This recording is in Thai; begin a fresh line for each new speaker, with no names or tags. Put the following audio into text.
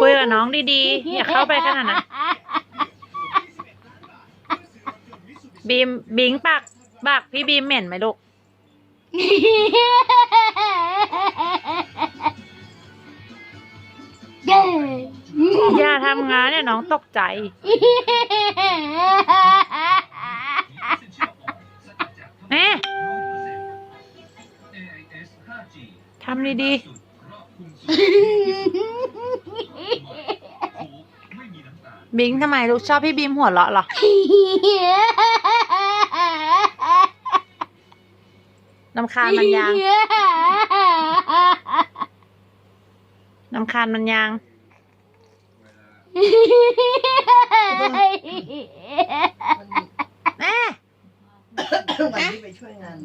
คุยกับน้องดีๆ อย่าเข้าไปขนาดนั้นบีมบิงปากปากพี่บีมเหม็นไหมลูก
เย้
อย่าทำงานเนี่ยน้องตกใจ ทำดีๆ บิงทำไมลูกชอบพี่บีมหัวเราะเหรอลำคาญมันยังลำคาญมันยัง แม่
วันนี้ไปช่วยงาน